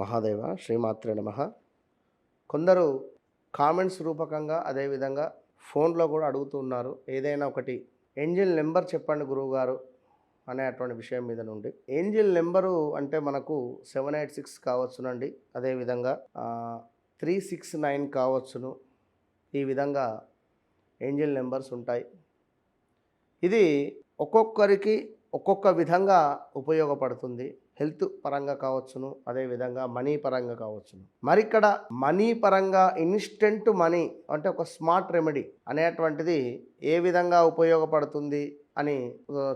మహాదేవ శ్రీమాత్రే నమ. కొందరు కామెంట్స్ రూపకంగా అదేవిధంగా ఫోన్లో కూడా అడుగుతున్నారు ఏదైనా ఒకటి ఏంజిల్ నెంబర్ చెప్పండి గురువుగారు అనేటువంటి విషయం మీద నుండి. ఏంజిల్ నెంబరు అంటే మనకు సెవెన్ ఎయిట్ సిక్స్ కావచ్చునండి. అదేవిధంగా త్రీ సిక్స్ నైన్ కావచ్చును. ఈ విధంగా ఏంజిల్ నెంబర్స్ ఉంటాయి. ఇది ఒక్కొక్కరికి ఒక్కొక్క విధంగా ఉపయోగపడుతుంది. హెల్త్ పరంగా కావచ్చును అదేవిధంగా మనీ పరంగా కావచ్చును. మరి ఇక్కడ మనీ పరంగా ఇన్స్టెంట్ మనీ అంటే ఒక స్మార్ట్ రెమెడీ అనేటువంటిది ఏ విధంగా ఉపయోగపడుతుంది అని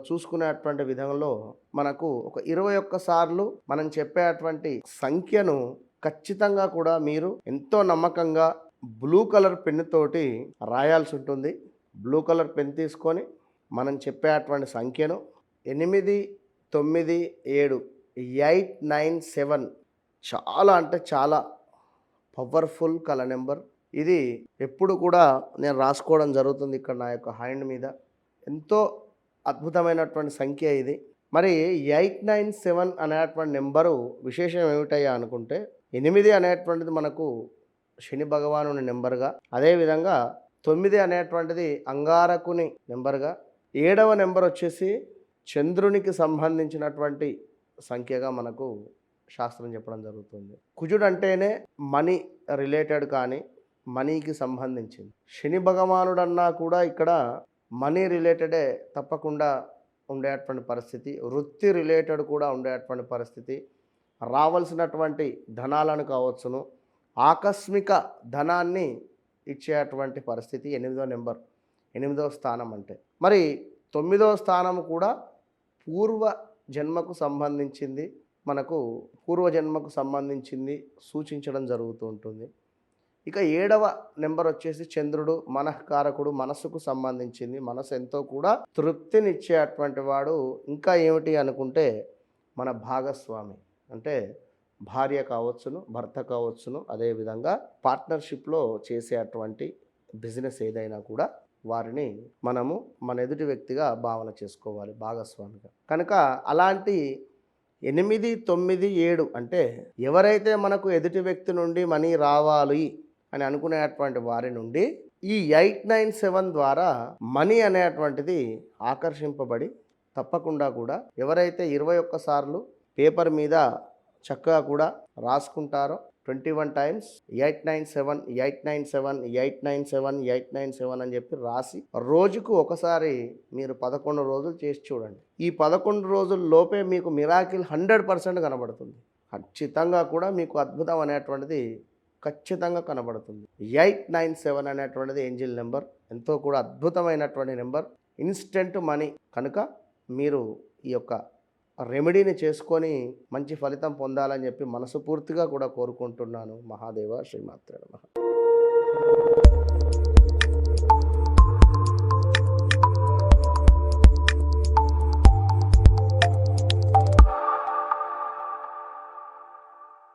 చూసుకునేటువంటి విధంలో మనకు ఒక ఇరవై ఒక్క సార్లు మనం చెప్పేటువంటి సంఖ్యను ఖచ్చితంగా కూడా మీరు ఎంతో నమ్మకంగా బ్లూ కలర్ పెన్నుతోటి రాయాల్సి ఉంటుంది. బ్లూ కలర్ పెన్ తీసుకొని మనం చెప్పేటువంటి సంఖ్యను ఎనిమిది తొమ్మిది ఏడు ఎయిట్ నైన్ సెవెన్. చాలా అంటే చాలా పవర్ఫుల్ కల నెంబర్. ఇది ఎప్పుడు కూడా నేను రాసుకోవడం జరుగుతుంది ఇక్కడ నా యొక్క హ్యాండ్ మీద. ఎంతో అద్భుతమైనటువంటి సంఖ్య ఇది. మరి ఎయిట్ నైన్ సెవెన్ అనేటువంటి నెంబరు విశేషం ఏమిటయ్యా అనుకుంటే ఎనిమిది అనేటువంటిది మనకు శని భగవానుని నెంబర్గా అదేవిధంగా తొమ్మిది అనేటువంటిది అంగారకుని నెంబర్గా ఏడవ నెంబర్ వచ్చేసి చంద్రునికి సంబంధించినటువంటి సంఖ్యగా మనకు శాస్త్రం చెప్పడం జరుగుతుంది. కుజుడు అంటేనే మనీ రిలేటెడ్ కానీ మనీకి సంబంధించింది. శని భగవానుడు అన్నా కూడా ఇక్కడ మనీ రిలేటెడే తప్పకుండా ఉండేటువంటి పరిస్థితి. వృత్తి రిలేటెడ్ కూడా ఉండేటువంటి పరిస్థితి. రావాల్సినటువంటి ధనాలను కావచ్చును. ఆకస్మిక ధనాన్ని ఇచ్చేటువంటి పరిస్థితి ఎనిమిదో నెంబర్ ఎనిమిదో స్థానం అంటే. మరి తొమ్మిదో స్థానం కూడా పూర్వ జన్మకు సంబంధించింది మనకు పూర్వజన్మకు సంబంధించింది సూచించడం జరుగుతూ ఉంటుంది. ఇక ఏడవ నెంబర్ వచ్చేసి చంద్రుడు మనఃకారకుడు మనసుకు సంబంధించింది. మనసు ఎంతో కూడా తృప్తినిచ్చేటువంటి వాడు ఇంకా ఏమిటి అనుకుంటే మన భాగస్వామి. అంటే భార్య కావచ్చును భర్త కావచ్చును అదేవిధంగా పార్ట్నర్షిప్లో చేసేటువంటి బిజినెస్ ఏదైనా కూడా వారిని మనము మన ఎదుటి వ్యక్తిగా భావన చేసుకోవాలి భాగస్వామిగా. కనుక అలాంటి ఎనిమిది తొమ్మిది ఏడు అంటే ఎవరైతే మనకు ఎదుటి వ్యక్తి నుండి మనీ రావాలి అని అనుకునేటువంటి వారి నుండి ఈ ఎయిట్ నైన్ సెవెన్ ద్వారా మనీ అనేటువంటిది ఆకర్షింపబడి తప్పకుండా కూడా ఎవరైతే ఇరవై ఒక్క సార్లు పేపర్ మీద చక్కగా కూడా రాసుకుంటారో twenty one times eight nine seven eight nine seven eight nine seven eight nine seven అని చెప్పి రాసి రోజుకు ఒకసారి మీరు పదకొండు రోజులు చేసి చూడండి. ఈ పదకొండు రోజుల లోపే మీకు మిరాకిల్ హండ్రెడ్ పర్సెంట్ కనబడుతుంది. ఖచ్చితంగా కూడా మీకు అద్భుతం అనేటువంటిది ఖచ్చితంగా కనబడుతుంది. ఎయిట్ నైన్ సెవెన్ అనేటువంటిది ఏంజిల్ నెంబర్ ఎంతో కూడా అద్భుతమైనటువంటి నెంబర్ ఇన్స్టెంట్ మనీ. కనుక మీరు ఈ యొక్క రెమెడీని చేసుకొని మంచి ఫలితం పొందాలని చెప్పి మనసుపూర్తిగా కూడా కోరుకుంటున్నాను. మహాదేవ శ్రీమాత్ర నమ.